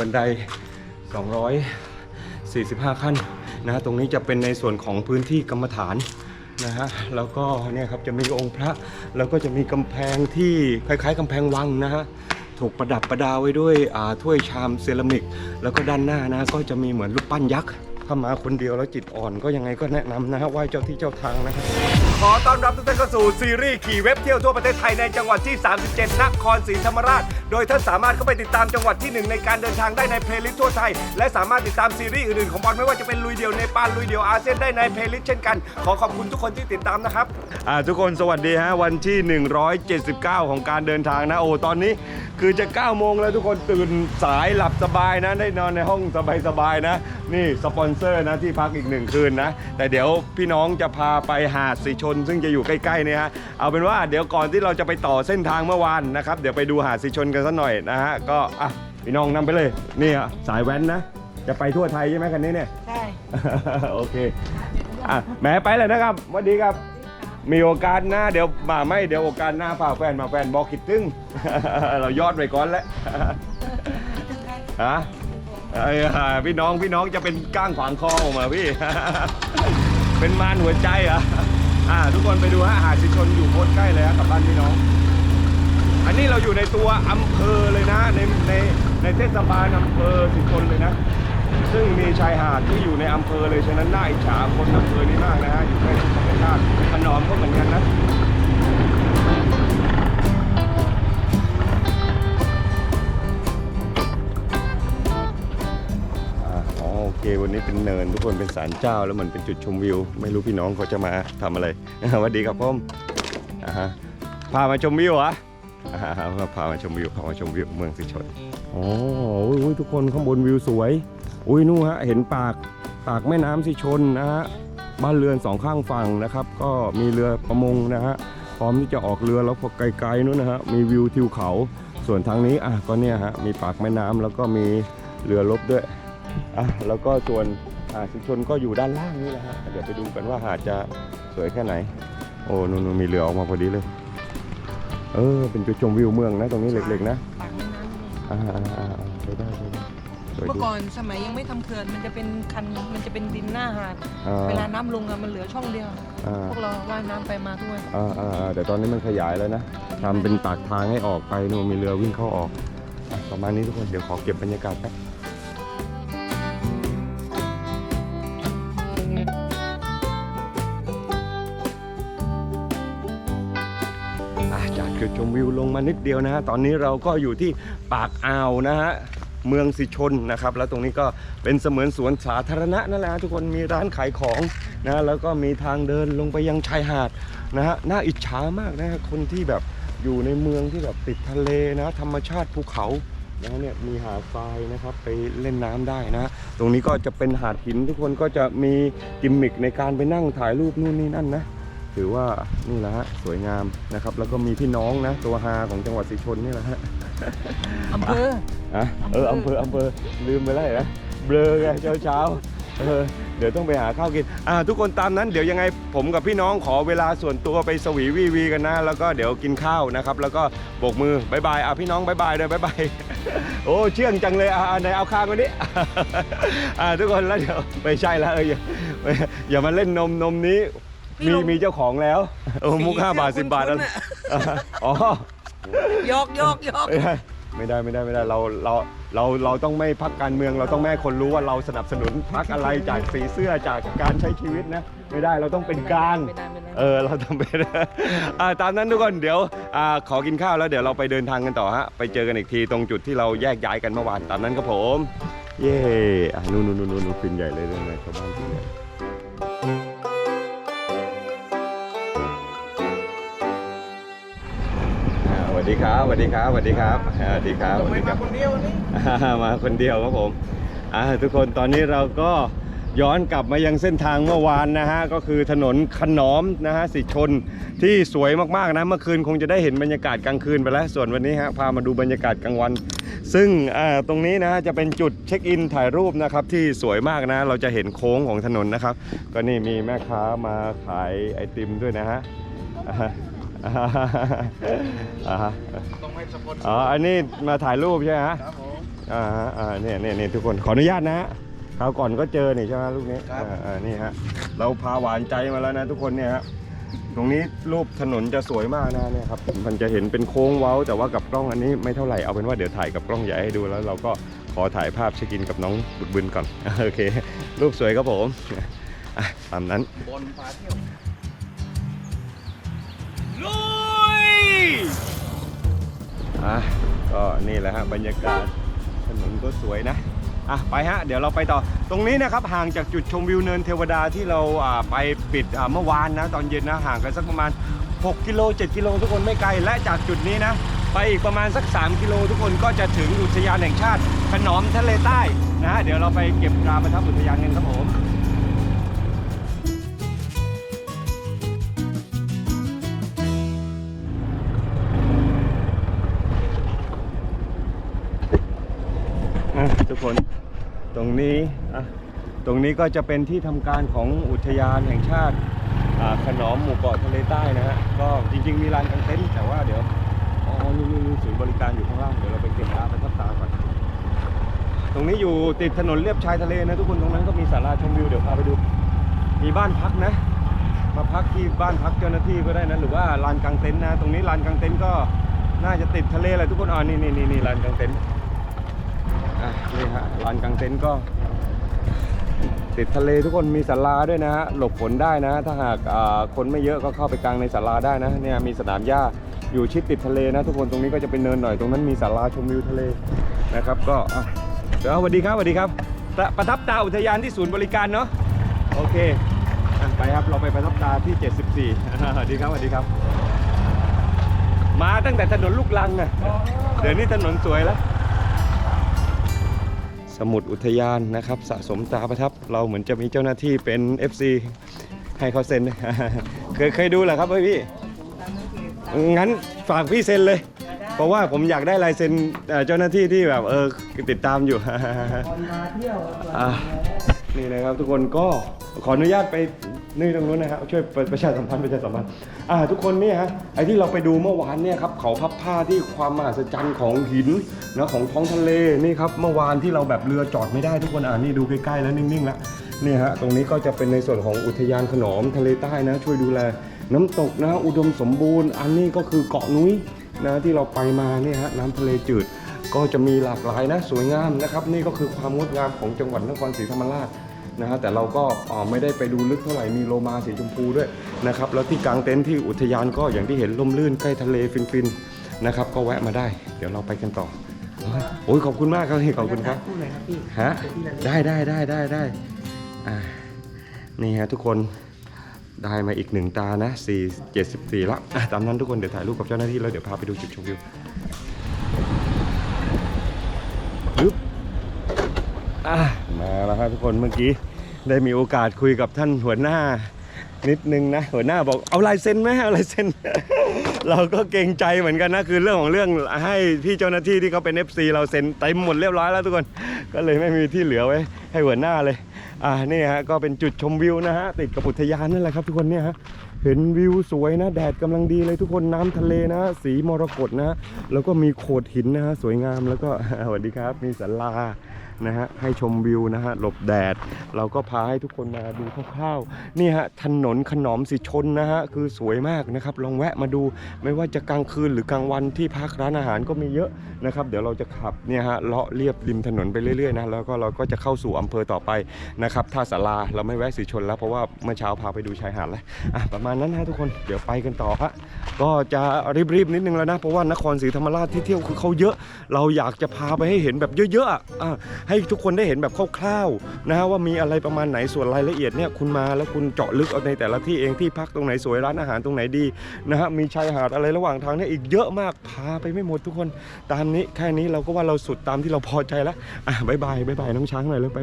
บันได 245 ขั้นนะฮะตรงนี้จะเป็นในส่วนของพื้นที่กรรมฐานนะฮะ แล้วก็เนี่ยครับจะมีองค์พระ แล้วก็จะมีกำแพงที่คล้ายๆกำแพงวังนะฮะ ถูกประดับประดาไว้ด้วยอ่าถ้วยชามเซรามิก แล้วก็ด้านหน้านะก็จะมีเหมือนรูปปั้นยักษ์ถ้ามาคนเดียวแล้วจิตอ่อนก็ยังไงก็แนะนำนะฮะไหว้เจ้าที่เจ้าทางนะครับ ขอต้อนรับทุกท่านเข้าสู่ซีรีส์ขี่เว็บเที่ยวทั่วประเทศไทยในจังหวัดที่ 37 นครศรีธรรมราช โดยท่านสามารถเข้าไปติดตามจังหวัดที่หนึ่งในการเดินทางได้ในเพลย์ลิสต์ทั่วไทย และสามารถติดตามซีรีส์อื่นๆของบอลไม่ว่าจะเป็นลุยเดียวในปานลุยเดียวอาเซียนได้ในเพลย์ลิสต์เช่นกัน ขอขอบคุณทุกคนที่ติดตามนะครับ อ่าทุกคนสวัสดีฮะวันที่ 179 ของการเดินทางนะโอ้ตอนนี้ คือจะ9โมงแล้วทุกคนตื่นสายหลับสบายนะได้นอนในห้องสบายๆนะ นี่สปอนเซอร์นะที่พักอีกหนึ่งคืนนะแต่เดี๋ยวพี่น้องจะพาไปหาดสีชนซึ่งจะอยู่ใกล้ๆเนี่ยฮะเอาเป็นว่าเดี๋ยวก่อนที่เราจะไปต่อเส้นทางเมื่อวานนะครับเดี๋ยวไปดูหาดสีชนกันสักหน่อยนะฮะก็อะพี่น้องนำไปเลยนี่อะสายแว้นนะจะไปทั่วไทยใช่ไหมคันนี้เนี่ย ใช่ โอเคอะแหมไปเลยนะครับสวัสดีครับ มีโอกาสหน้าเดี๋ยวมาไม่เดี๋ยวโอกาสหน้าพาแฟนมาแฟนบอกคิดตึง เรายอดไปก่อนแล้วฮะเอ้ยพี่น้องพี่น้องจะเป็นก้างขวางคอออกมาพี่ เป็นมารหัวใจเหรอะ อ่าทุกคนไปดูฮะหาดสิชนอยู่โคตรใกล้เลยฮะกับบ้านพี่น้อง อันนี้เราอยู่ในตัวอำเภอเลยนะในในในเทศบาลอำเภอสิชนเลยนะ ซึ่งมีชายหาดที่อยู่ในอำเภอเลยฉะนั้นน่าอิจฉาคนอำเภอนี้มากนะฮะอยู่ใกล้ธรรมชาติขนอมก็เหมือนกันนะ นี้เป็นเนินทุกคนเป็นศาลเจ้า แล้วเหมือนเป็นจุดชมวิว ไม่รู้พี่น้องเขาจะมาทำอะไรสวัสดีครับผมอ่าฮะพามาชมวิวเหรออ่าพามาชมวิวพามาชมวิวเมืองสิชนอ๋ออุ้ยทุกคนข้างบนวิวสวย อุ้ยนู่นฮะเห็นปากปากแม่น้ำสิชนนะฮะบ้านเรือนสองข้างฝั่งนะครับ ก็มีเรือประมงนะฮะพร้อมที่จะออกเรือแล้วพอไกลๆนู้นนะฮะมีวิวทิวเขา ส่วนทางนี้อะก็เนี่ยฮะมีปากแม่น้ำแล้วก็มีเรือรบด้วย อะแล้วก็ส่วนหาดสิชนก็อยู่ด้านล่างนี่แหละฮะเดี๋ยวไปดูกันว่าหาดจะสวยแค่ไหน โอ้นู่นๆมีเรือออกมาพอดีเลย เออ เป็นจุดชมวิวเมืองนะตรงนี้เล็กๆนะปากแม่น้ำนี่อ่าๆๆไปได้ไปได้สวยเมื่อดีก่อนสมัยยังไม่ทำเขื่อนมันจะเป็นคันมันจะเป็นดินหน้าหาดอ่า เวลาน้ำลงอะมันเหลือช่องเดียว อ่า พวกเราว่ายน้ำไปมาทุกวันอ่าอ่าอ่าแต่ตอนนี้มันขยายแล้วนะทำเป็นปากทางให้ออกไปนู่นมีเรือวิ่งเข้าออกอะประมาณนี้ทุกคนเดี๋ยวขอเก็บบรรยากาศแป๊บ ชมวิวลงมานิดเดียวนะฮะตอนนี้เราก็อยู่ที่ปากอ่าวนะฮะเมืองสิชนนะครับ แล้วตรงนี้ก็เป็นเสมือนสวนสาธารณะนั่นแหละทุกคนมีร้านขายของนะแล้วก็มีทางเดินลงไปยังชายหาดนะฮะน่าอิจฉามากนะฮะคนที่แบบอยู่ในเมืองที่แบบติดทะเลนะธรรมชาติภูเขานะเนี่ยมีหาดทรายนะครับไปเล่นน้ำได้นะ ตรงนี้ก็จะเป็นหาดหินทุกคนก็จะมีกิมมิคในการไปนั่งถ่ายรูปนู่นนี่นั่นนะ ถือว่านี่แหละฮะสวยงามนะครับ แล้วก็มีพี่น้องนะ ตัวฮาของจังหวัดศรีชนนี่แหละฮะอำเภออะเอออำเภออำเภอลืมไปแล้วเห็นไหมเบลอไงเช้าเช้าๆเออเดี๋ยวต้องไปหาข้าวกินอ่าทุกคนตามนั้นเดี๋ยวยังไงผมกับพี่น้องขอเวลาส่วนตัวไปสวีวีวีกันนะ แล้วก็เดี๋ยวกินข้าวนะครับ แล้วก็โบกมือบายบายอะพี่น้องบายบายเลยบายบายโอ้เชื่องจังเลยอ่าไหนเอาข้างมาดิอ่าทุกคนแล้วเดี๋ยวไม่ใช่แล้วเอออย่าอย่ามาเล่นนมนมนี้ มีมีเจ้าของแล้วโอ้มุกห้าบาทสิบบาทแล้วอ๋อยอกยอกยอกไม่ได้ไม่ได้ไม่ได้เราเราเราเราต้องไม่พักการเมือง เราต้องไม่ให้คนรู้ว่าเราสนับสนุนพักอะไรจากสีเสื้อจากการใช้ชีวิตนะ ไม่ได้เราต้องเป็นกลางไม่ได้ไม่ได้เออเราต้องเป็นอ่าตามนั้นทุกคนเดี๋ยวอ่าขอกินข้าวแล้วเดี๋ยวเราไปเดินทางกันต่อฮะไปเจอกันอีกทีตรงจุดที่เราแยกย้ายกันเมื่อวานตามนั้นครับผม เย่อะนู่นนู่นนู่นนู่นฟินใหญ่เลยเรื่องอะไรชาวบ้านฟินใหญ่ ดีครับสวัสดีครับสวัสดีครับอ่าสวัสดีครับสวัสดีครับคนเดียวนี่อ่ามาคนเดียวครับผมอ่าทุกคนตอนนี้เราก็ย้อนกลับมายังเส้นทางเมื่อวานนะฮะก็คือถนนขนอมนะฮะสิชนที่สวยมากๆนะเมื่อคืนคงจะได้เห็นบรรยากาศกลางคืนไปแล้ว ส่วนวันนี้ฮะพามาดูบรรยากาศกลางวัน ซึ่งอ่าตรงนี้นะฮะจะเป็นจุดเช็คอินถ่ายรูปนะครับที่สวยมากนะ เราจะเห็นโค้งของถนนนะครับ ก็นี่มีแม่ค้ามาขายไอติมด้วยนะฮะ อ่าฮะอ่าฮะอ่าฮะต้องให้สปอนอ๋ออันนี้มาถ่ายรูปใช่ไหมฮะครับผมอ่าฮะอ่าเนี่ยเนี่ยเนี่ยทุกคนขออนุญาตนะฮะคราวก่อนก็เจอนี่ใช่ไหมลูกนี้ครับอ่าอ่านี่ฮะเราพาหวานใจมาแล้วนะทุกคนเนี่ยฮะตรงนี้รูปถนนจะสวยมากนะเนี่ยครับมันจะเห็นเป็นโค้งเว้า แต่ว่ากับกล้องอันนี้ไม่เท่าไหร่เอาเป็นว่าเดี๋ยวถ่ายกับกล้องใหญ่ให้ดูแล้ว เราก็ขอถ่ายภาพเช็คอินกับน้องบุญบุญก่อนโอเค รูปสวยครับผมอะตามนั้นบนพาเที่ยว อะก็นี่แหละฮะบรรยากาศถนนก็สวยนะอะไปฮะเดี๋ยวเราไปต่อตรงนี้นะครับห่างจากจุดชมวิวเนินเทวดาที่เราอ่าไปปิดอ่าเมื่อวานนะตอนเย็นนะห่างกันสักประมาณ 6 กิโล 7 กิโลทุกคนไม่ไกลและจากจุดนี้นะ ไปอีกประมาณสัก 3 กิโลทุกคนก็จะถึงอุทยานแห่งชาติขนอมทะเลใต้นะฮะเดี๋ยวเราไปเก็บตราประทับอุทยานกันครับผม กคนตรงนี้อะตรงนี้ก็จะเป็นที่ทำการของอุทยานแห่งชาติขนอมหมู่เกาะทะเลใต้นะฮะก็จริง ๆ มีลานกางเต็นท์แต่ว่าเดี๋ยวอ๋อนี่นี่นี่ศูนย์บริการอยู่ข้างล่างเดี๋ยวเราไปเก็บร้านปทับตาก่อนตรงนี้อยู่ติดถนนเลียบชายทะเลนะทุกคนตรงนั้นก็มีศาลาชมวิวเดี๋ยวพาไปดู มีบ้านพักนะ มาพักที่บ้านพักเจ้าหน้าที่ก็ได้นะหรือว่าลานกางเต็นท์นะ ตรงนี้ลานกางเต็นท์ก็น่าจะติดทะเลแหละทุกคนอ่านี่นี่นี่นี่ลานกางเต็นท์ อะนี่ฮะลานกลางเต็นท์ก็ ติดทะเลทุกคนมีศาลาด้วยนะฮะหลบฝนได้นะ ถ้าหากคนไม่เยอะก็เข้าไปกลางในศาลาได้นะเนี่ยมีสนามหญ้าอยู่ชิดติดทะเลนะ ทุกคนตรงนี้ก็จะเป็นเนินหน่อยตรงนั้นมีศาลาชมวิวทะเลนะครับ ก็เดี๋ยวสวัสดีครับสวัสดีครับ ประทับตาอุทยานที่ศูนย์บริการเนาะโอเคไปครับเราไปประทับตาที่ 74สวัสดีครับสวัสดีครับ มาตั้งแต่ถนนลูกลังอะเดี๋ยวนี้ถนนสวยแล้ว สมุดอุทยานนะครับ สะสมตราประทับ เราเหมือนจะมีเจ้าหน้าที่เป็น FC ให้เขาเซ็น เคยเคยดูเหรอครับพี่ งั้นฝากพี่เซ็นเลย เพราะว่าผมอยากได้ลายเซ็นเจ้าหน้าที่ที่แบบเออติดตามอยู่นี่นะครับทุกคนก็ขออนุญาตไป นี่ตรงนู้นนะครับช่วยประประชาสัมพันธ์ประชาสัมพันธ์อ่าทุกคนเนี่ยฮะไอที่เราไปดูเมื่อวานเนี่ยครับเขาพับผ้าที่ความมหัศจรรย์ของหินนะของท้องทะเลนี่ครับเมื่อวานที่เราแบบเรือจอดไม่ได้ทุกคนอ่านี่ดูใกล้ๆแล้วนิ่งๆแล้วนี่ฮะตรงนี้ก็จะเป็นในส่วนของอุทยานขนอมทะเลใต้นะ ช่วยดูแลน้ำตกนะอุดมสมบูรณ์ อันนี้ก็คือเกาะนุ้ยนะที่เราไปมาเนี่ยฮะน้ำทะเลจืดก็จะมีหลากหลายนะสวยงามนะครับ นี่ก็คือความงดงามของจังหวัดนครศรีธรรมราช นะฮะแต่เราก็อ่าไม่ได้ไปดูลึกเท่าไหร่มีโลมาสีชมพูด้วยนะครับแล้วที่กลางเต็นท์ที่อุทยานก็อย่างที่เห็นล่มลื่นใกล้ทะเลฟินๆนะครับก็แวะมาได้ เดี๋ยวเราไปกันต่อโอ้ยขอบคุณมากครับพี่ขอบคุณครับฮะได้ได้ได้ได้ได้อ่านี่ฮะทุกคนได้มาอีกหนึ่งตานะ4 74ละอะตามนั้นทุกคนเดี๋ยวถ่ายรูปกับเจ้าหน้าที่แล้วเดี๋ยวพาไปดูจุดชมวิวปึ๊บอะ มาแล้วครับทุกคนเมื่อกี้ได้มีโอกาสคุยกับท่านหัวหน้านิดนึงนะหัวหน้าบอกเอาลายเซ็นไหมเอาลายเซ็น เราก็เกรงใจเหมือนกันนะคือเรื่องของเรื่องให้พี่เจ้าหน้าที่ที่เขาเป็น FC เราเซ็นเต็มหมดเรียบร้อยแล้วทุกคนก็เลยไม่มีที่เหลือไว้ ให้หัวหน้าเลยอ่านี่ฮะก็เป็นจุดชมวิวนะฮะติดกับอุทยานนั่นแหละครับทุกคนเนี่ยฮะเห็นวิวสวยนะ แดดกำลังดีเลยทุกคนน้ำทะเลนะ สีมรกตนะ แล้วก็มีโขดหินนะฮะสวยงามแล้วก็สวัสดีครับ มีศาลา นะฮะให้ชมวิวนะฮะหลบแดด เราก็พาให้ทุกคนมาดูคร่าวๆนี่ฮะถนนขนอมสิชนนะฮะคือสวยมากนะครับลองแวะมาดูไม่ว่าจะกลางคืนหรือกลางวันที่พักร้านอาหารก็มีเยอะนะครับเดี๋ยวเราจะขับเนี่ยฮะเลาะเรียบริมถนนไปเรื่อยๆนะแล้วก็เราก็จะเข้าสู่อำเภอต่อไปนะครับท่าสาราเราไม่แวะสิชนแล้วเพราะว่าเมื่อเช้าพาไปดูชายหาดแล้วอะประมาณนั้นนะทุกคนเดี๋ยวไปกันต่อฮะก็จะรีบๆนิดนึงแล้วนะเพราะว่านครศรีธรรมราชที่เที่ยวคือเขาเยอะ เราอยากจะพาไปให้เห็นแบบเยอะๆอะอะให้ทุกคนได้เห็นแบบคร่าวๆนะฮะว่ามีอะไรประมาณไหนส่วนรายละเอียดเนี่ยคุณมาแล้วคุณเจาะลึกเอาในแต่ละที่เองที่พักตรงไหนสวยร้านอาหารตรงไหนดีนะฮะมีชายหาดอะไรระหว่างทางเนี่ยอีกเยอะมากพาไปไม่หมดทุกคนตามนี้แค่นี้เราก็ว่าเราสุดตามที่เราพอใจแล้วอะบายบายบายบายน้องช้างหน่อยเลยไป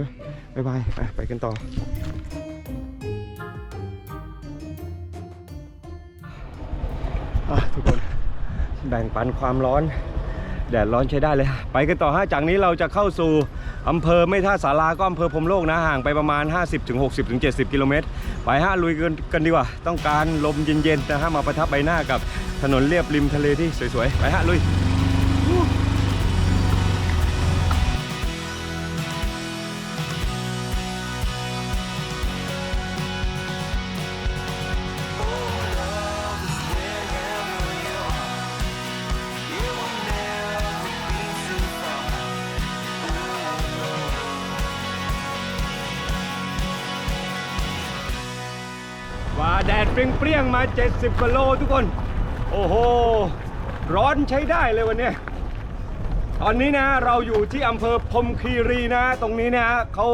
บายบายไปกันต่อทุกคนแบ่งปันความร้อน แดดร้อนใช้ได้เลย ไปกันต่อฮะจากนี้เราจะเข้าสู่อำเภอไม่ท่าสาราก็อำเภอพรมโลกนะห่างไปประมาณ 50ถึง60ถึง70กิโลเมตรไปฮะลุยกันกันดีกว่า ต้องการลมเย็นๆนะฮะมาประทับใบหน้ากับถนนเรียบริมทะเลที่สวยๆ ไปฮะลุย เที่ยงมา 70กิโลทุกคน โอ้โห ร้อนใช้ได้เลยวันนี้ ตอนนี้นะเราอยู่ที่อำเภอพรมคีรีนะ ตรงนี้นะเขา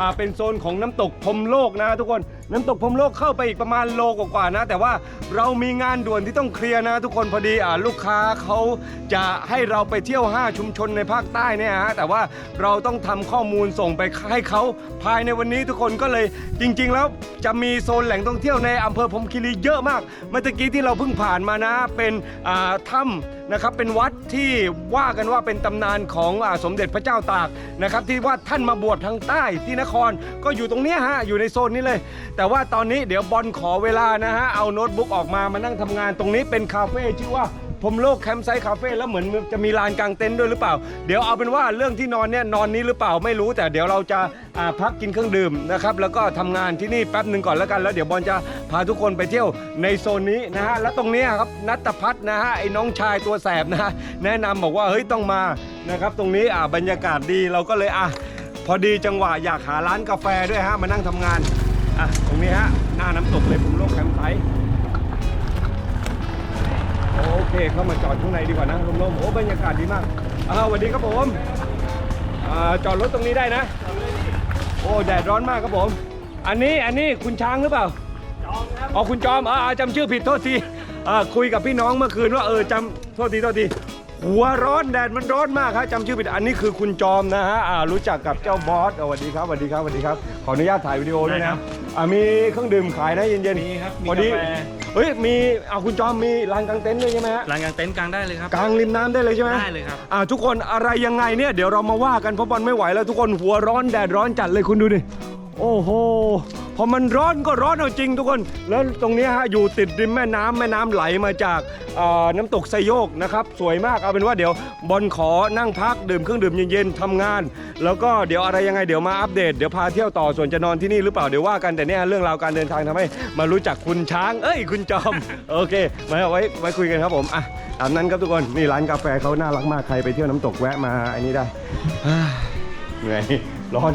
อ่าเป็นโซนของน้ำตกพรมโลกนะทุกคน น้ำตกพรมโลกเข้าไปอีกประมาณโลกว่าๆนะ แต่ว่าเรามีงานด่วนที่ต้องเคลียร์นะ ทุกคนพอดีอ่าลูกค้าเขาจะให้เราไปเที่ยว 5 ชุมชนในภาคใต้เนี่ยฮะแต่ว่าเราต้องทำข้อมูลส่งไปให้เขาภายในวันนี้ทุกคนก็เลยจริง ๆ แล้วจะมีโซนแหล่งท่องเที่ยวในอำเภอพรหมคีรีเยอะมาก เมื่อตะกี้ที่เราเพิ่งผ่านมานะเป็นอ่าถ้ำ นะครับเป็นวัดที่ว่ากันว่าเป็นตำนานของอาสมเด็จพระเจ้าตากนะครับที่ว่าท่านมาบวชทางใต้ที่นครก็อยู่ตรงเนี้ยฮะอยู่ในโซนนี้เลยแต่ว่าตอนนี้เดี๋ยวบอลขอเวลานะฮะ เอาโน้ตบุ๊กออกมามานั่งทำงานตรงนี้เป็นคาเฟ่ชื่อว่าพรมโลกแคมป์ไซต์คาเฟ่แล้วเหมือนจะมีลานกางเต็นท์ด้วยหรือเปล่า เดี๋ยวเอาเป็นว่าเรื่องที่นอนเนี่ยนอนนี้หรือเปล่าไม่รู้ แต่เดี๋ยวเราจะอ่าพักกินเครื่องดื่มนะครับแล้วก็ทำงานที่นี่แป๊บหนึ่งก่อนแล้วกันแล้วเดี๋ยวบอลจะพาทุกคนไปเที่ยวในโซนนี้นะฮะแล้วตรงเนี้ยครับนัตพัฒน์นะฮะไอ้น้องชายตัวแสบนะฮะแนะนำบอกว่าเฮ้ยต้องมานะครับตรงนี้อ่าบรรยากาศดีเราก็เลยอะ พอดีจังหวะอยากหาร้านกาแฟด้วยฮะมานั่งทำงาน อะตรงนี้ฮะหน้าน้ำตกเลยผมโลกแคมป์ไซต์โอเคเข้ามาจอดข้างในดีกว่านะร่มๆโอ้บรรยากาศดีมากอ่าสวัสดีครับผมอ่าจอดรถตรงนี้ได้นะ โอ้แดดร้อนมากครับผม อันนี้อันนี้คุณช้างหรือเปล่าจอมครับอ๋อคุณจอมอ่าจำชื่อผิดโทษทีอ่าคุยกับพี่น้องเมื่อคืนว่าเออจำโทษทีโทษที หัวร้อนแดดมันร้อนมากครับจำชื่อผิดอันนี้คือคุณจอมนะฮะอ่ารู้จักกับเจ้าบอสอ่าสวัสดีครับสวัสดีครับสวัสดีครับ ขออนุญาตถ่ายวิดีโอด้วยได้ครันะบอ่ามีเครื่องดื่มขายนะเย็นๆมีครับมีพอดีกาแฟ เฮ้ยมีเอาคุณจอมมีร้านกางเต็นท์ด้วยใช่ไหมฮะร้านกางเต็นท์กลางได้เลยครับ กลางริมน้ำได้เลยใช่ไหมได้เลยครับ อ่าทุกคนอะไรยังไงเนี่ยเดี๋ยวเรามาว่ากันเพราะบอลไม่ไหวแล้วทุกคนหัวร้อนแดดร้อนจัดเลยคุณดูดิ โอ้โห พอมันร้อนก็ร้อนเอาจริงทุกคน แล้วตรงนี้ฮะอยู่ติดริมแม่น้ำแม่น้ำไหลมาจากน้ำตกไซโยกนะครับ สวยมากเอาเป็นว่าเดี๋ยวบอลขอนั่งพักดื่มเครื่องดื่มเย็นๆทำงาน แล้วก็เดี๋ยวอะไรยังไงเดี๋ยวมาอัปเดตเดี๋ยวพาเที่ยวต่อส่วนจะนอนที่นี่หรือเปล่าเดี๋ยวว่ากันแต่เนี่ยเรื่องราวการเดินทางทำให้มารู้จักคุณช้าง เอ้ยคุณจอมโอเคมาไว้ไว้คุยกันครับผมอะตามนั้นครับทุกคนนี่ร้านกาแฟเขาน่ารักมากใครไปเที่ยวน้ำตกแวะมาอันนี้ได้เหนื่อยร้อน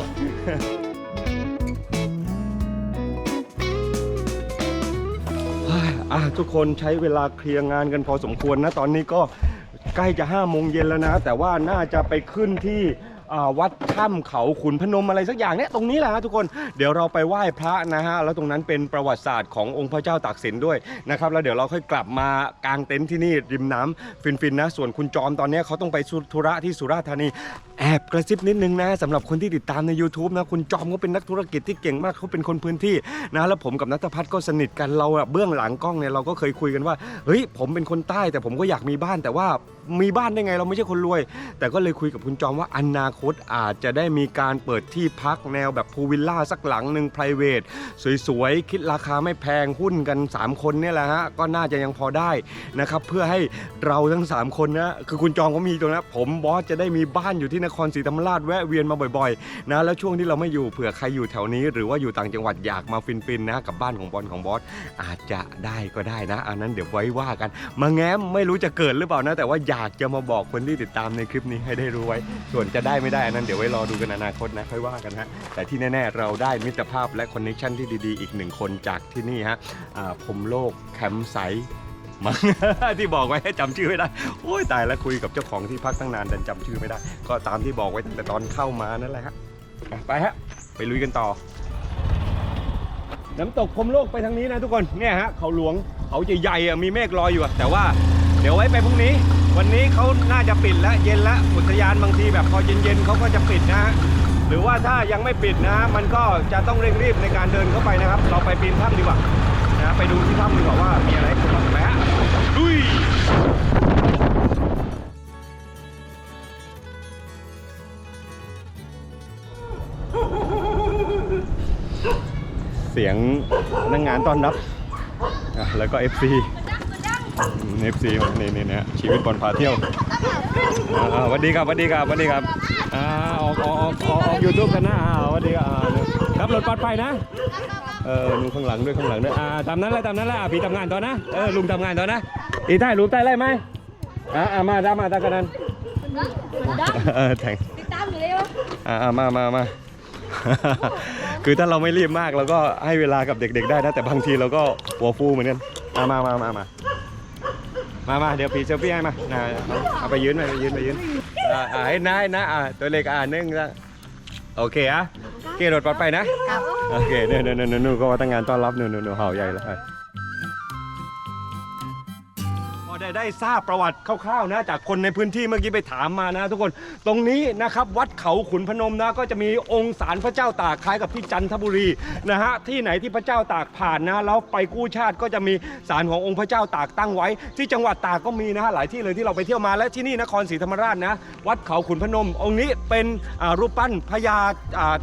อะทุกคนใช้เวลาเคลียร์งานกันพอสมควรนะ ตอนนี้ก็ใกล้จะห้าโมงเย็นแล้วนะ แต่ว่าน่าจะไปขึ้นที่ วัดถ้ำเขาขุนพนมอะไรสักอย่างเนี่ยตรงนี้แหละฮะทุกคนเดี๋ยวเราไปไหว้พระนะฮะแล้วตรงนั้นเป็นประวัติศาสตร์ขององค์พระเจ้าตากสินด้วยนะครับแล้วเดี๋ยวเราค่อยกลับมากางเต็นท์ที่นี่ริมน้ำฟินๆนะ ส่วนคุณจอมตอนนี้เขาต้องไปธุระที่สุราษฎร์ธานีแอบกระซิบนิดนึงนะสำหรับคนที่ติดตามใน YouTube นะคุณจอมเขาเป็นนักธุรกิจที่เก่งมากเขาเป็นคนพื้นที่นะแล้วผมกับนัทพัฒน์ก็สนิทกันเราเบื้องหลังกล้องเนี่ยเราก็เคยคุยกันว่าเฮ้ยผมเป็นคนใต้แต่ผมก็อยากมีบ้านแต่ว่ามีบ้านได้ไงเราไม่ใช่คนรวย แต่ก็เลยคุยกับคุณจอมว่าอนาคตอาจจะได้มีการเปิดที่พักแนวแบบพูลวิลล่าสักหลังหนึ่ง p r i v a t สวยๆ คิดราคาไม่แพงหุ้นกัน 3 คนเนี่ยแหละฮะ ก็น่าจะยังพอได้นะครับเพื่อให้เราทั้ง 3 คนนะคือคุณจอมเขามีตรงนั้ผมบอสจะได้มีบ้านอยู่ที่นครศรีธรรมราชแวะเวียนมาบ่อยๆนะแล้วช่วงที่เราไม่อยู่เผื่อใครอยู่แถวนี้ หรือว่าอยู่ต่างจังหวัดอยากมาฟินๆนะกับบ้านของบอลของบอสอาจจะได้ก็ได้นะอันนั้นเดี๋ยวไว้ว่ากัน มาแง้มไม่รู้จะเกิดหรือเปล่านะแต่ว่าอยากจะมาบอกคนที่ติดตามในคลิปนี้ให้ได้รู้ไว้ ส่วนจะได้ไม่ได้นั้นเดี๋ยวไว้รอดูกันอนาคตนะค่อยว่ากันฮะแต่ที่แน่ๆเราได้มิตรภาพและคอนเนคชั่นที่ดีๆ อีกหนึ่งคนจากที่นี่ฮะผมโลกแคมป์ไซต์มั้งที่บอกไว้ให้จำชื่อไม่ได้ โอ้ยตายแล้วคุยกับเจ้าของที่พักตั้งนานดันจำชื่อไม่ได้ ก็ตามที่บอกไว้ตั้งแต่ตอนเข้ามานั่นแหละฮะไปฮะ ไปลุยกันต่อ น้ำตกพรมโลกไปทางนี้นะทุกคนเนี่ยฮะเขาหลวงเขาใหญ่ๆมีเมฆลอยอยู่แต่ว่า เดี๋ยวไว้ไปพรุ่งนี้ วันนี้เขาน่าจะปิดแล้วเย็นแล้วอุทยานบางทีแบบพอเย็นๆเขาก็จะปิดนะฮะหรือว่าถ้ายังไม่ปิดนะมันก็จะต้องเร่งรีบในการเดินเข้าไปนะครับ เราไปปีนถ้ำดีกว่านะไปดูที่ถ้ำดีกว่าว่ามีอะไรกันบ้างไหมฮะลุยเสียงนักงานต้อนรับ แล้วก็ FC อืม FC มานี่นี่เนี่ยชีวิตบอลพาเที่ยวอ่าอ่าสวัสดีครับสวัสดีครับสวัสดีครับอ่าออกออกออกออกออกยูทูบกันนะอ่าสวัสดีครับอ่าเนี่ยครับรถปลอดภัยนะ เออลุงข้างหลังด้วยข้างหลังด้วยอ่าตามนั้นแหละตามนั้นแหละอะพี่ทำงานต่อนะเออลุงทำงานต่อนะอีใต้ลุงใต้ไล่ไหมอ่าอ่ามาตามมาตามกันนั้นเออแทงติดตามอยู่เลยวะอ่าอ่ามามามาคือถ้าเราไม่รีบมากเราก็ให้เวลากับเด็กๆได้นะแต่บางทีเราก็หัวฟูเหมือนกันมามามามา มามามาเดี๋ยวพีเซลฟี่ให้มานะเอาเอาไปยืนไปไปยืนไปยืนอ่าอ่าให้นะให้นะอ่าตัวเล็กอ่านึ่งละโอเคอะโอเครถปลอดภัยนะ โอเคเนู่นนู่นนู่นนู่นก็ว่าตั้งงานต้อนรับนู่นนู่นนู่นเห่าใหญ่แล้ว พอได้ได้ทราบประวัติคร่าวๆนะจากคนในพื้นที่เมื่อกี้ไปถามมานะ ทุกคนตรงนี้นะครับวัดเขาขุนพนมนะก็จะมีองค์ศาลพระเจ้าตากคล้ายกับที่จันทบุรีนะฮะที่ไหนที่พระเจ้าตากผ่านนะแล้วไปกู้ชาติก็จะมีศาลขององค์พระเจ้าตากตั้งไว้ ที่จังหวัดตากก็มีนะฮะหลายที่เลยที่เราไปเที่ยวมาและที่นี่นครศรีธรรมราชนะวัดเขาขุนพนม องค์นี้เป็นรูปปั้นพญา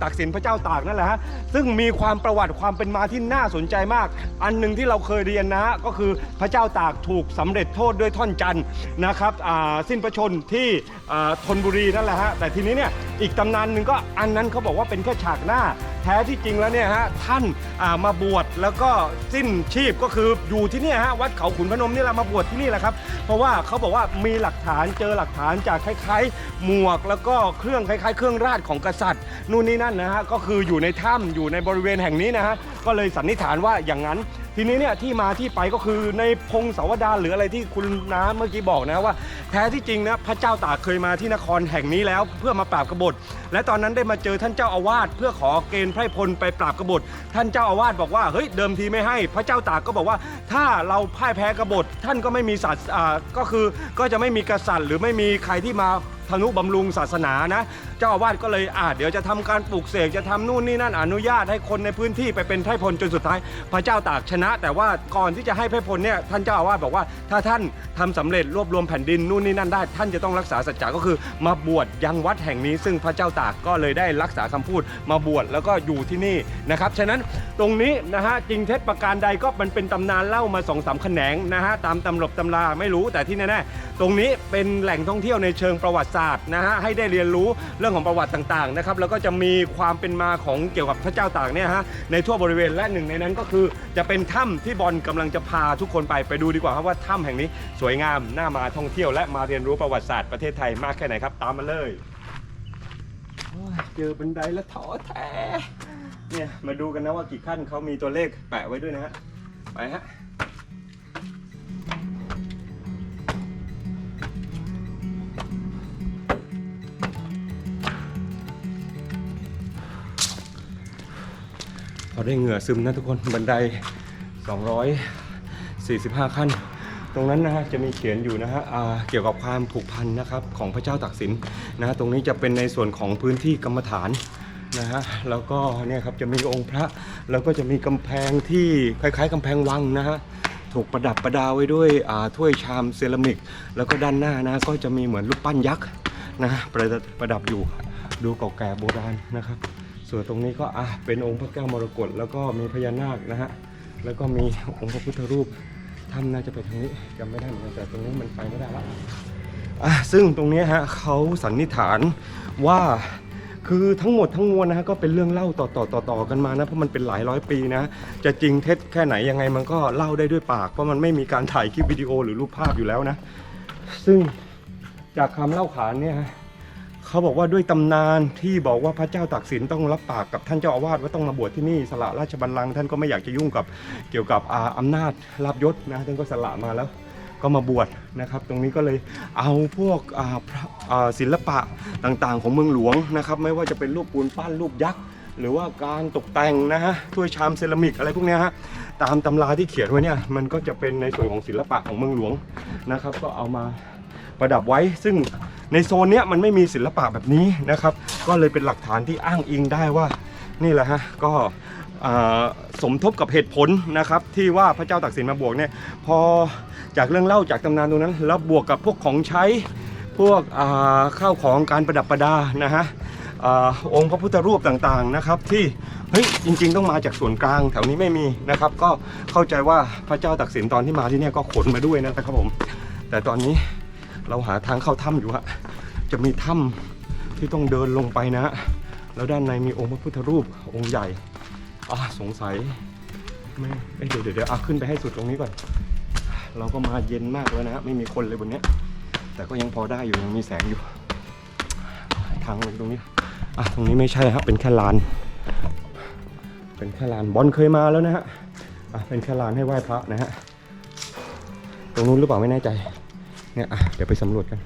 ตากสินพระเจ้าตากนั่นแหละฮะซึ่งมีความประวัติความเป็นมาที่น่าสนใจมาก อันหนึ่งที่เราเคยเรียนนะฮะก็คือพระเจ้าตากถูกสำเร็จโทษด้วยท่อนจันทร์นะครับอ่าสิ้นพระชนที่อ่าธนบุรีนั่นแหละฮะแต่ทีนี้เนี่ยอีกตำนานหนึ่งก็อันนั้นเขาบอกว่าเป็นแค่ฉากหน้า แท้ที่จริงแล้วเนี่ยฮะท่านอ่ามาบวชแล้วก็สิ้นชีพก็คืออยู่ที่เนี่ยฮะวัดเขาขุนพนมนี่แหละมาบวชที่นี่แหละครับเพราะว่าเขาบอกว่ามีหลักฐานเจอหลักฐานจากคล้ายๆ หมวกแล้วก็เครื่องคล้ายๆ เครื่องราชของกษัตริย์นู่นนี่นั่นนะฮะก็คืออยู่ในถ้ำอยู่ในบริเวณแห่งนี้นะฮะก็เลยสันนิษฐานว่าอย่างนั้น ทีนี้เนี่ยที่มาที่ไปก็คือในพงศาวดารหรืออะไรที่คุณน้าเมื่อกี้บอกนะว่า แท้ที่จริงนะพระเจ้าตากเคยมาที่นครแห่งนี้แล้ว เพื่อมาปราบกบฏ และตอนนั้นได้มาเจอท่านเจ้าอาวาสเพื่อขอเกณฑ์ไพร่พลไปปราบกบฏ ท่านเจ้าอาวาสบอกว่าเฮ้ยเดิมทีไม่ให้ พระเจ้าตากก็บอกว่า ถ้าเราพ่ายแพ้กบฏท่านก็ไม่มีศาสอ่าก็คือก็จะไม่มีกษัตริย์ หรือไม่มีใครที่มา ธนุบำรุงศาสนานะเจ้าอาวาสก็เลยอ่าเดี๋ยวจะทำการปลูกเสกจะทำนู่นนี่นั่นอนุญาตให้คนในพื้นที่ไปเป็นไพร่พลจนสุดท้าย พระเจ้าตากชนะ แต่ว่าก่อนที่จะให้ไพร่พลเนี่ยท่านเจ้าอาวาสบอกว่าถ้าท่านทำสำเร็จรวบรวมแผ่นดินนู่นนี่นั่นได้ ท่านจะต้องรักษาสัจจะก็คือ มาบวชยังวัดแห่งนี้ ซึ่งพระเจ้าตากก็เลยได้รักษาคำพูด มาบวชแล้วก็อยู่ที่นี่นะครับฉะนั้นตรงนี้นะฮะจริงเท็จประการใดก็มันเป็นตำนานเล่ามาสองสามแขนงนะฮะตามตำรับตำราไม่รู้แต่ที่แน่ๆตรงนี้เป็นแหล่งท่องเที่ยวในเชิงประวัติศาสตร์นะฮะให้ได้เรียนรู้เรื่องของประวัติต่างๆนะครับแล้วก็จะมีความเป็นมาของเกี่ยวกับพระเจ้าตากเนี่ยฮะในทั่วบริเวณและหนึ่งในนั้นก็คือ จะเป็นถ้ำที่บอลกำลังจะพาทุกคนไปไปดูดีกว่าครับว่าถ้ำแห่งนี้สวยงามน่ามาท่องเที่ยวและมาเรียนรู้ประวัติศาสตร์ประเทศไทยมากแค่ไหนครับตามมาเลยโอ้ยเจอบันไดแล้วท้อแท้เนี่ยมาดูกันนะว่ากี่ขั้นเขามีตัวเลขแปะไว้ด้วยนะฮะไปฮะ พอได้เหงื่อซึมนะทุกคนบันได 245 ขั้น ตรงนั้นนะฮะจะมีเขียนอยู่นะฮะเกี่ยวกับความผูกพันนะครับของพระเจ้าตากสินนะฮะตรงนี้จะเป็นในส่วนของพื้นที่กรรมฐานนะฮะแล้วก็เนี่ยครับจะมีองค์พระแล้วก็จะมีกำแพงที่คล้ายๆกำแพงวังนะฮะถูกประดับประดาไว้ด้วยถ้วยชามเซรามิก แล้วก็ด้านหน้านะก็จะมีเหมือนรูปปั้นยักษ์นะฮะประดับประดับอยู่ดูเก่าแก่โบราณนะครับ ส่วนตรงนี้ก็อะเป็นองค์พระแก้วมรกตแล้วก็มีพญานาคนะฮะแล้วก็มีองค์พระพุทธรูปถ้ำน่าจะไปทางนี้จำไม่ได้เหมือนกันแต่ตรงนี้มันไปไม่ได้ละอะซึ่งตรงนี้ฮะเขาสันนิษฐานว่าคือทั้งหมดทั้งมวลนะฮะก็เป็นเรื่องเล่าต่อต่อต่อต่อกันมานะเพราะมันเป็นหลายร้อยปีนะจะจริงเท็จแค่ไหนยังไงมันก็เล่าได้ด้วยปาก เพราะมันไม่มีการถ่ายคลิปวิดีโอหรือรูปภาพอยู่แล้วนะ ซึ่งจากคำเล่าขานเนี่ยฮะ เขาบอกว่าด้วยตำนานที่บอกว่าพระเจ้าตากสินต้องรับปากกับท่านเจ้าอาวาสว่าต้องมาบวชที่นี่สละราชบัลลังก์ท่านก็ไม่อยากจะยุ่งกับเกี่ยวกับอำนาจลาบยศนะท่านก็สละมาแล้วก็มาบวชนะครับ ตรงนี้ก็เลยเอาพวกศิลปะต่างๆ ของเมืองหลวงนะครับ ไม่ว่าจะเป็นรูปปูนปั้นรูปยักษ์หรือว่าการตกแต่งนะฮะถ้วยชามเซรามิกอะไรพวกนี้ฮะตามตำราที่เขียนไว้เนี่ยมันก็จะเป็นในส่วนของศิลปะของเมืองหลวงนะครับ ก็เอามา ประดับไว้ ซึ่งในโซนเนี้ยมันไม่มีศิลปะแบบนี้นะครับ ก็เลยเป็นหลักฐานที่อ้างอิงได้ว่า นี่แหละฮะก็สมทบกับเหตุผลนะครับ ที่ว่าพระเจ้าตากสินมาบวกเนี่ยพอจากเรื่องเล่าจากตำนานตรงนั้น แล้วบวกกับพวกของใช้พวกข้าวของการประดับประดานะฮะอองค์พระพุทธรูปต่างๆนะครับที่เฮ้ยจริง ๆ ต้องมาจากส่วนกลางแถวนี้ไม่มีนะครับ ก็เข้าใจว่าพระเจ้าตากสินตอนที่มาที่นี่ก็ขนมาด้วยนะครับผม แต่ตอนนี้ เราหาทางเข้าถ้ำอยู่ฮะจะมีถ้ำที่ต้องเดินลงไปนะฮะแล้วด้านในมีองค์พระพุทธรูปองค์ใหญ่อ่าสงสัยไม่เอ้ยเดี๋ยวเดี๋ยวเดี๋ยวอะขึ้นไปให้สุดตรงนี้ก่อน เราก็มาเย็นมากแล้วนะฮะไม่มีคนเลยบนเนี้ย แต่ก็ยังพอได้อยู่ยังมีแสงอยู่ ทางลงตรงนี้อะตรงนี้ไม่ใช่ครับเป็นแค่ลาน เป็นแค่ลานบอลเคยมาแล้วนะฮะอะเป็นแค่ลานให้ไหว้พระนะฮะตรงนู้นหรือเปล่าไม่แน่ใจ เนี่ยเดี๋ยวไปสำรวจกัน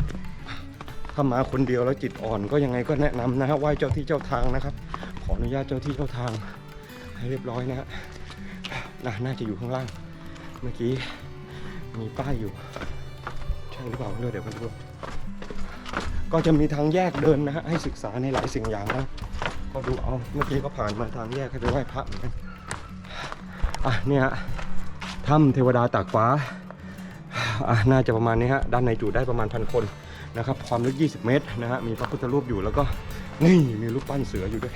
ถ้ามาคนเดียวแล้วจิตอ่อนก็ยังไงก็แนะนำนะฮะไหว้เจ้าที่เจ้าทางนะครับ ขออนุญาตเจ้าที่เจ้าทาง ให้เรียบร้อยนะฮะน่าน่าจะอยู่ข้างล่าง เมื่อกี้มีป้ายอยู่ ใช่หรือเปล่าไม่รู้เดี๋ยวกันดูก็จะมีทางแยกเดินนะฮะให้ศึกษาในหลายสิ่งอย่างนะก็ดูเอาเมื่อกี้ก็ผ่านมาทางแยกให้ไปไหว้พระเหมือนกันอะเนี่ยฮะถ้ำเทวดาตากฟ้า น่าจะประมาณนี้ฮะด้านในจุได้ประมาณพันคนนะครับความลึก 20 เมตรนะฮะมีพระพุทธรูปอยู่แล้วก็นี่มีรูปปั้นเสืออยู่ด้วย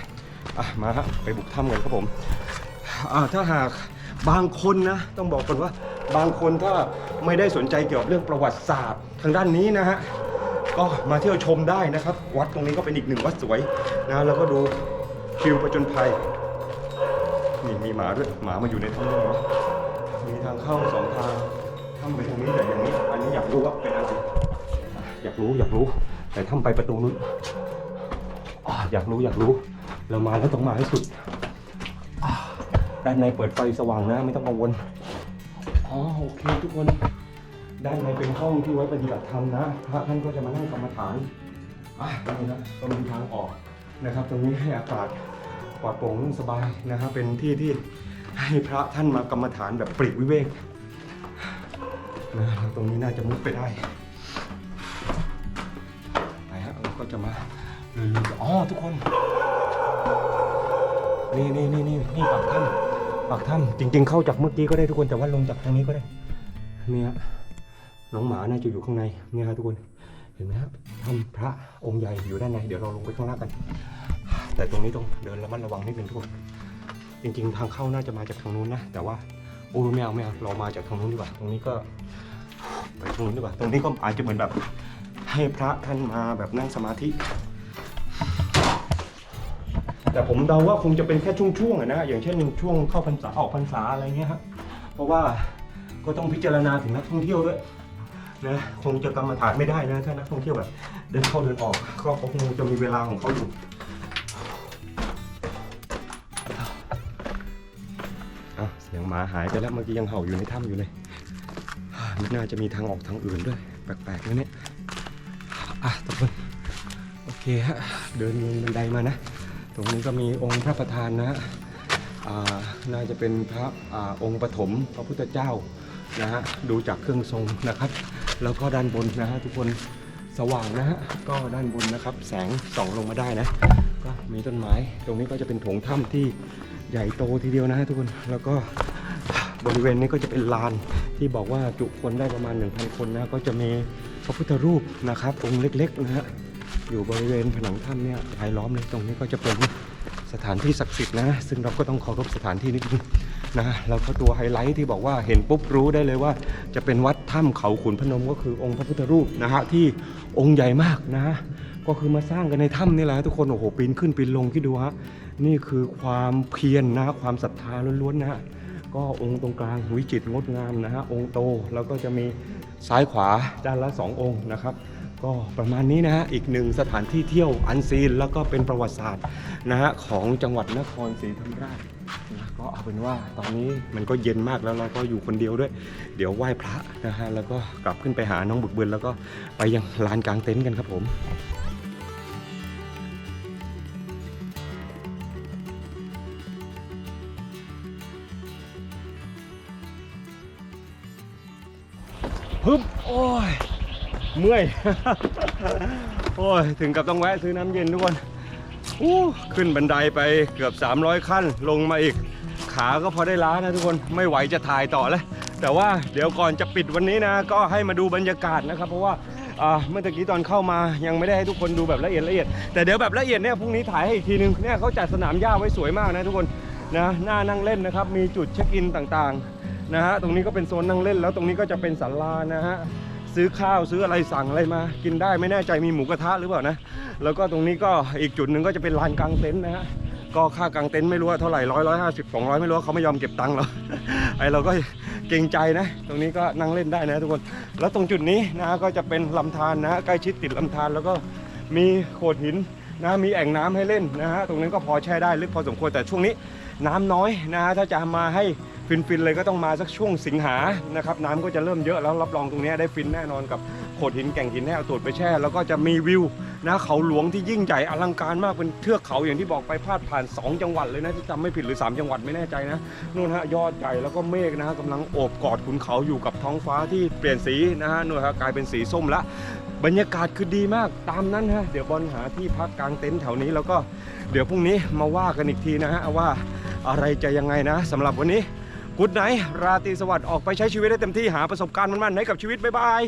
อะมาฮะไปบุกถ้ำกันครับผมอ่าถ้าหากบางคนนะต้องบอกก่อนว่าบางคนถ้าไม่ได้สนใจเกี่ยวกับเรื่องประวัติศาสตร์ทางด้านนี้นะฮะก็มาเที่ยวชมได้นะครับ วัดตรงนี้ก็เป็นอีกหนึ่งวัดสวยนะแล้วก็ดูคิวประจนภัยนี่มีหมาด้วยหมามาอยู่ในถ้ำด้วยนะมีทางเข้าสองทาง ถ้ำไปทางนี้แต่อย่างนี้ อันนี้อยากรู้ว่าเป็นอะไร อยากรู้อยากรู้ แต่ถ้ำไปประตูนู้นอ่าอยากรู้อยากรู้ เรามาแล้วต้องมาให้สุด ด้านในเปิดไฟสว่างนะ ไม่ต้องกังวล อ๋อโอเคทุกคน ด้านในเป็นห้องที่ไว้ปฏิบัติธรรมนะ พระท่านก็จะมานั่งกรรมฐานอะนี่นะก็มีทางออกนะครับ ตรงนี้ให้อากาศปลอดโปร่งนุ่มสบายนะครับ เป็นที่ที่ให้พระท่านมากรรมฐานแบบปลีกวิเวก นะแล้วตรงนี้น่าจะมุดไปได้ไปฮะเราก็จะมาลุยๆอ๋อทุกคน นี่นี่นี่นี่นี่ปากถ้ำปากถ้ำจริง ๆ เข้าจากเมื่อกี้ก็ได้ทุกคนแต่ว่าลงจากทางนี้ก็ได้เนี่ยน้องหมาน่าจะอยู่ข้างในเนี่ยครับทุกคนเห็นไหมครับถ้ำพระองค์ใหญ่อยู่ด้านในเดี๋ยวเราลงไปข้างล่างกัน แต่ตรงนี้ต้องเดินระมัดระวังนิดนึงทุกคนจริง ๆ ทางเข้าน่าจะมาจากทางนู้นนะ แต่ว่า โอ้ไม่เอาไม่เอาเรามาจากทางนู้นดีกว่า ตรงนี้ก็ไปตรงนู้นดีกว่า ตรงนี้ก็อาจจะเหมือนแบบให้พระท่านมาแบบนั่งสมาธิ แต่ผมเดาว่าคงจะเป็นแค่ช่วงๆอะนะอย่างเช่นช่วงเข้าพรรษาออกพรรษาอะไรเงี้ยครับเพราะว่าก็ต้องพิจารณาถึงนักท่องเที่ยวด้วยนะคงจะกรรมฐานไม่ได้นะถ้านักท่องเที่ยวแบบเดินเข้าเดินออกก็คงจะมีเวลาของเขาอยู่ อ้าวเสียงหมาหายไปแล้วเมื่อกี้ยังเห่าอยู่ในถ้ำอยู่เลยไม่น่าจะมีทางออกทางอื่นด้วย แปลกๆนะเนี่ยอะทุกคนโอเคฮะเดินลงบันไดมานะ ตรงนี้ก็มีองค์พระประธานนะฮะน่าจะเป็นพระอองค์ปฐมพระพุทธเจ้านะฮะดูจากเครื่องทรงนะครับ แล้วก็ด้านบนนะฮะทุกคนสว่างนะฮะก็ด้านบนนะครับ แสงส่องลงมาได้นะ ก็มีต้นไม้ตรงนี้ก็จะเป็นโถงถ้ำที่ ใหญ่โตทีเดียวนะฮะทุกคน แล้วก็บริเวณนี้ก็จะเป็นลานที่บอกว่าจุคนได้ประมาณ 1,000 คนนะ ก็จะมีพระพุทธรูปนะครับองค์เล็กๆนะฮะอยู่บริเวณผนังถ้ำเนี่ยรายล้อมเลยตรงนี้ก็จะเป็นสถานที่ศักดิ์สิทธิ์นะ ซึ่งเราก็ต้องเคารพสถานที่นิดนึงนะแล้วก็ตัวไฮไลท์ที่บอกว่าเห็นปุ๊บรู้ได้เลยว่า จะเป็นวัดถ้ำเขาขุนพนมก็คือองค์พระพุทธรูปนะฮะที่องค์ใหญ่มากนะ ก็คือมาสร้างกันในถ้ำนี่แหละทุกคนโอ้โหปีนขึ้นปีนลงคิดดูฮะ นี่คือความเพียรนะความศรัทธาล้วนๆนะฮะก็องค์ตรงกลางวิจิตงดงามนะฮะองค์โตแล้วก็จะมีซ้ายขวาด้านละสององค์นะครับ ก็ประมาณนี้นะฮะอีกหนึ่งสถานที่เที่ยวอันซีนแล้วก็เป็นประวัติศาสตร์นะฮะของจังหวัดนครศรีธรรมราชนะก็เอาเป็นว่าตอนนี้มันก็เย็นมากแล้วเราก็อยู่คนเดียวด้วย เดี๋ยวไหว้พระนะฮะแล้วก็กลับขึ้นไปหาน้องบึกบืนแล้วก็ไปยังลานกลางเต็นท์กันครับผม ฮึบโอ้ยเมื่อย โอ้ยถึงกับต้องแวะซื้อน้ำเย็นทุกคนอู้ขึ้นบันไดไปเกือบ 300 ขั้นลงมาอีก ขาก็พอได้ล้านะทุกคนไม่ไหวจะถ่ายต่อแล้ว แต่ว่าเดี๋ยวก่อนจะปิดวันนี้นะ ก็ให้มาดูบรรยากาศนะครับ เพราะว่าเมื่อกี้ตอนเข้ามายังไม่ได้ให้ทุกคนดูแบบละเอียดละเอียด แต่เดี๋ยวแบบละเอียดเนี่ยพรุ่งนี้ถ่ายให้อีกทีนึงเนี่ยเขาจัดสนามหญ้าไว้สวยมากนะทุกคนนะน่านั่งเล่นนะครับ มีจุดเช็คอินต่างๆ นะฮะตรงนี้ก็เป็นโซนนั่งเล่น แล้วตรงนี้ก็จะเป็นศาลานะฮะซื้อข้าวซื้ออะไรสั่งอะไรมา กินได้ไม่แน่ใจมีหมูกระทะหรือเปล่านะแล้วก็ตรงนี้ก็อีกจุดหนึ่งก็จะเป็นลานกลางเต็นท์นะฮะก็ค่ากางเต็นท์ไม่รู้ว่าเท่าไหร่ร้อยร้อยห้าสิบสองร้อยไม่รู้ว่าเขาไม่ยอมเก็บตังค์เราไอเราก็เกรงใจนะ ตรงนี้ก็นั่งเล่นได้นะทุกคน แล้วตรงจุดนี้นะก็จะเป็นลำธารนะฮะใกล้ชิดติดลำธารแล้วก็มีโขดหินนะมีแอ่งน้ำให้เล่นนะฮะตรงนั้นก็พอแช่ได้ลึกพอสมควรแต่ช่วงนี้น้ำน้อยนะฮะถ้าจะมาให้ ฟินๆเลยก็ต้องมาสักช่วงสิงหานะครับน้ำก็จะเริ่มเยอะแล้วรับรองตรงนี้ได้ฟินแน่นอนกับโขดหินแก่งหินให้เอาตูดไปแช่ แล้วก็จะมีวิวนะเขาหลวงที่ยิ่งใหญ่อลังการมากเป็นเทือกเขาอย่างที่บอกไปพาดผ่าน 2 จังหวัดเลยนะที่จำไม่ผิดหรือ 3 จังหวัดไม่แน่ใจนะนู่นฮะยอดใหญ่แล้วก็เมฆนะฮะกำลังโอบกอดขุนเขาอยู่กับท้องฟ้าที่เปลี่ยนสีนะฮะนู่นฮะกลายเป็นสีส้มละบรรยากาศคือดีมากตามนั้นฮะเดี๋ยวบอลหาที่พักกลางเต็นท์แถวนี้แล้วก็เดี๋ยวพรุ่งนี้มาว่ากันอีกทีนะฮะว่าอะไรจะยังไงนะสำหรับวันนี้ กุดไนราตรีสวัสดิ์ออกไปใช้ชีวิตได้เต็มที่หาประสบการณ์มันๆให้กับชีวิตบ๊ายบาย